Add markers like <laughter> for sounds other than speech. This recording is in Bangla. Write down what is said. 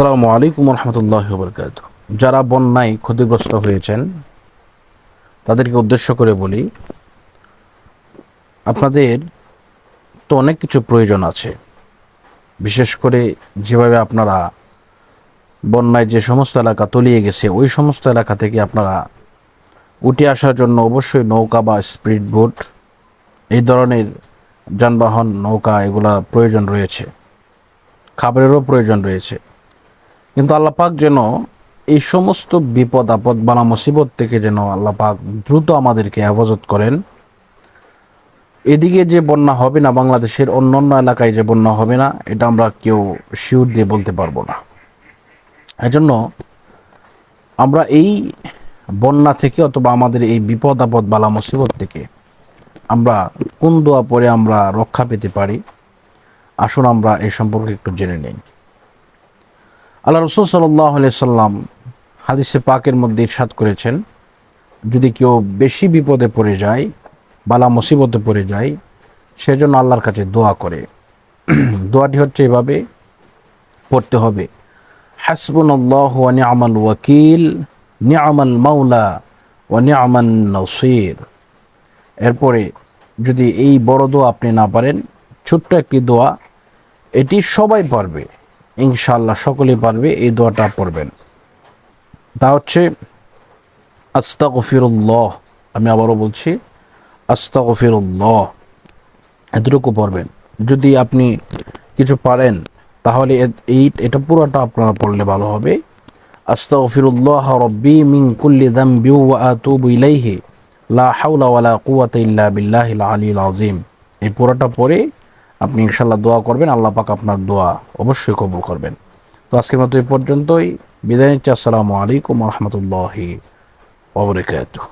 আসসালামু আলাইকুম রহমতুল্লাহ বরকাত যারা বন্যায় ক্ষতিগ্রস্ত হয়েছেন, তাদেরকে উদ্দেশ্য করে বলি, আপনাদের তো অনেক কিছু প্রয়োজন আছে। বিশেষ করে যেভাবে আপনারা বন্যায় যে সমস্ত এলাকা তলিয়ে গেছে, ওই সমস্ত এলাকা থেকে আপনারা উঠে আসার জন্য অবশ্যই নৌকা বা স্পিড বোট, এই ধরনের যানবাহন, নৌকা, এগুলা প্রয়োজন রয়েছে। খাবারেরও প্রয়োজন রয়েছে। কিন্তু আল্লাপাক যেন এই সমস্ত বিপদ, আপদ বানা মুসিবত থেকে যেন আল্লাপাক দ্রুত আমাদেরকে হেফাজত করেন। এদিকে যে বন্যা হবে না, বাংলাদেশের অন্য অন্য এলাকায় যে বন্যা হবে না, এটা আমরা কেউ শিওর দিয়ে বলতে পারব না। এজন্য আমরা এই বন্যা থেকে অথবা আমাদের এই বিপদ, আপদ, বালা মুসিবত থেকে আমরা কোন দোয়া পরে আমরা রক্ষা পেতে পারি? আসুন আমরা এই সম্পর্কে একটু জেনে নিই। আল্লাহ রসুল সাল্লাহ সাল্লাম হাদিসে পাকের মধ্যে ইরশাদ করেছেন, যদি কেউ বেশি বিপদে পড়ে যায়, বালা মুসিবতে পড়ে যায়, সেজন্য আল্লাহর কাছে দোয়া করে। <clears throat> দোয়াটি হচ্ছে এভাবে পড়তে হবে হাসবুন আল্লাহ নিয়ামাল ওয়াকিল, নিয়ামাল মাওলা ও নিয়ামান নসির। এরপরে যদি এই বড় দোয়া আপনি না পারেন, ছোট্ট একটি দোয়া, এটি সবাই পারবে। ইনশাআল্লাহ সকলে পারবে এই দোয়াটা পড়বেন। তা হচ্ছে আস্তা গফিরুল্লাহ আমি আবারও বলছি আস্তা গফিরুল্লাহ এতটুকু পড়বেন। যদি আপনি কিছু পারেন, তাহলে এই এটা পুরোটা আপনারা পড়লে ভালো হবে। আস্তা গফিরুল্লাহ রব্বি মিন কুল্লি দাম্বি ওয়া আতুবু লা হাওলা ওয়ালা কুওয়াতা ইল্লা বিল্লাহিল আলিয়্যিল আযীম। এই পুরোটা পড়ে আপনি ইনশাল্লাহ দোয়া করবেন, আল্লাহ পাক আপনার দোয়া অবশ্যই কবুল করবেন। তো আজকের মতো এই পর্যন্তই। বিদায় নিচ্ছি, আসসালামু আলাইকুম রহমতুল্লাহি ওবরাকাতুহ